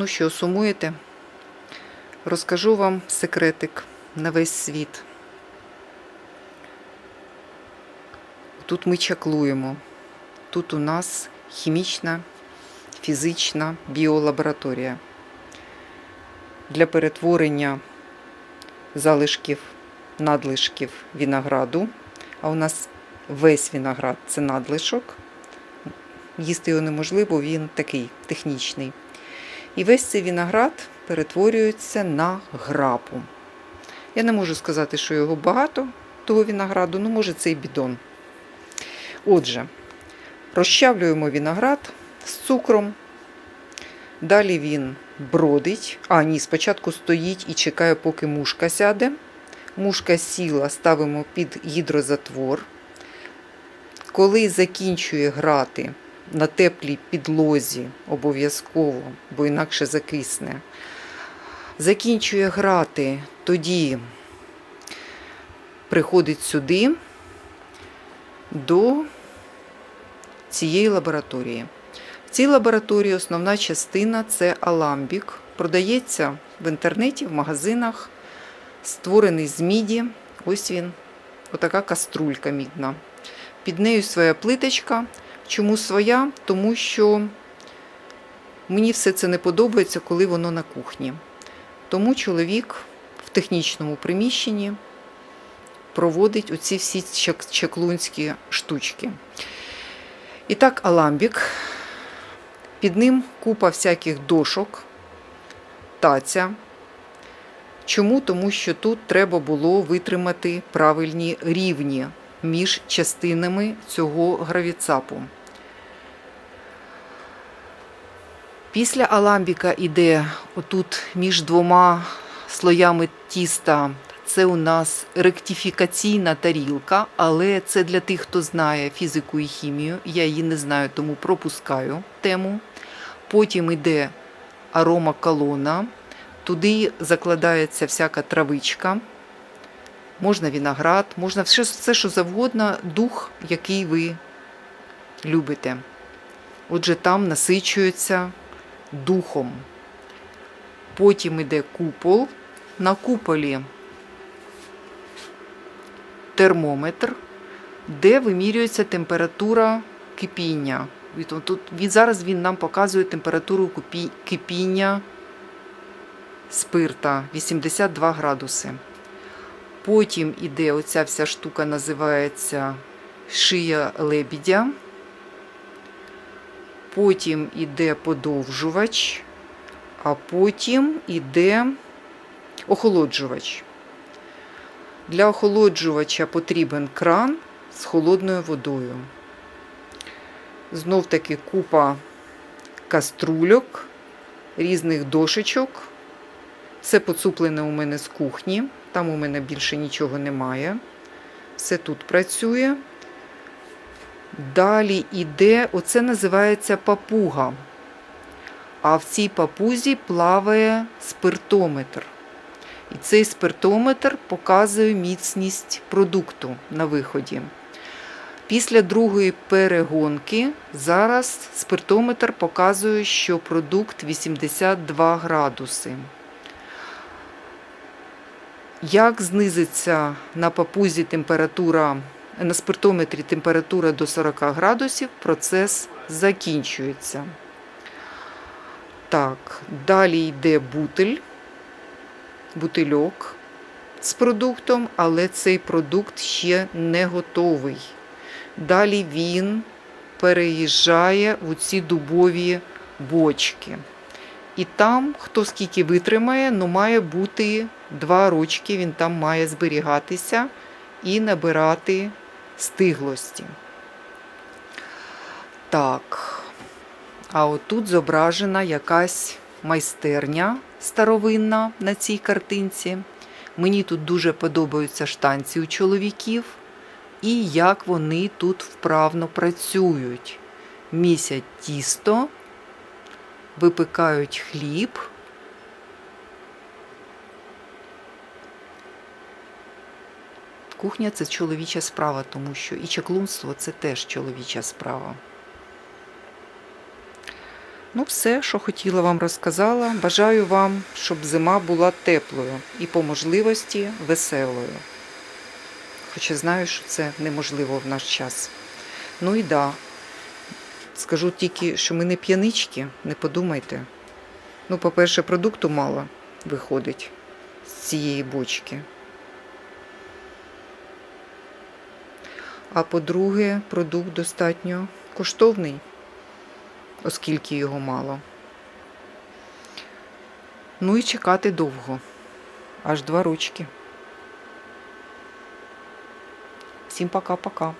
Ну що, сумуєте? Розкажу вам секретик на весь світ. Тут ми чаклуємо. Тут у нас хімічна, фізична біолабораторія для перетворення залишків, надлишків винограду. А у нас весь виноград це надлишок. Їсти його неможливо, він такий технічний. І весь цей виноград перетворюється на грапу. Я не можу сказати, що його багато, того винограду, ну, може, це і бідон. Отже, розчавлюємо виноград з цукром. Далі він бродить. А, ні, спочатку стоїть і чекає, поки мушка сяде. Мушка сіла, ставимо під гідрозатвор. Коли закінчує грати на теплій підлозі, обов'язково, бо інакше закисне. Закінчує грати, тоді приходить сюди до цієї лабораторії. В цій лабораторії основна частина це аламбік. Продається в інтернеті, в магазинах, створений з міді. Ось він, отака каструлька мідна. Під нею своя плиточка. Чому своя? Тому що мені все це не подобається, коли воно на кухні. Тому чоловік в технічному приміщенні проводить оці всі чак- чаклунські штучки. І так, аламбік. Під ним купа всяких дошок, таця. Чому? Тому що тут треба було витримати правильні рівні між частинами цього гравіцапу. Після аламбіка іде отут між двома слоями тіста. Це у нас ректифікаційна тарілка, але це для тих, хто знає фізику і хімію. Я її не знаю, тому пропускаю тему. Потім йде арома колона. Туди закладається всяка травичка. Можна виноград, можна все, все, що завгодно, дух, який ви любите. Отже, там насичується духом. Потім йде купол. На куполі термометр, де вимірюється температура кипіння. Тут він, зараз він нам показує температуру кипіння спирта 82 градуси. Потім іде оця вся штука, називається шия лебідя. Потім іде подовжувач, а потім іде охолоджувач. Для охолоджувача потрібен кран з холодною водою. Знов таки купа каструльок, різних дошечок. Все поцуплене у мене з кухні. Там у мене більше нічого немає. Все тут працює. Далі іде, оце називається папуга. А в цій папузі плаває спиртометр. І цей спиртометр показує міцність продукту на виході. Після другої перегонки зараз спиртометр показує, що продукт 82 градуси. Як знизиться на папузі температура, на спиртометрі температура до 40 градусів, процес закінчується. Так, далі йде бутиль, бутильок з продуктом, але цей продукт ще не готовий. Далі він переїжджає у ці дубові бочки. І там, хто скільки витримає, ну має бути два рочки, він там має зберігатися і набирати стиглості. Так, а отут зображена якась майстерня старовинна на цій картинці. Мені тут дуже подобаються штанці у чоловіків і як вони тут вправно працюють. Місять тісто, випікають хліб. Кухня це чоловіча справа, тому що і чаклунство це теж чоловіча справа. Ну, все, що хотіла вам розказала. Бажаю вам, щоб зима була теплою і по можливості веселою. Хоча знаю, що це неможливо в наш час. Ну і да. Скажу тільки, що ми не п'янички, не подумайте. Ну, по-перше, продукту мало виходить з цієї бочки. А по-друге, продукт достатньо коштовний, оскільки його мало. Ну і чекати довго. Аж два рочки. Всім пока-пока.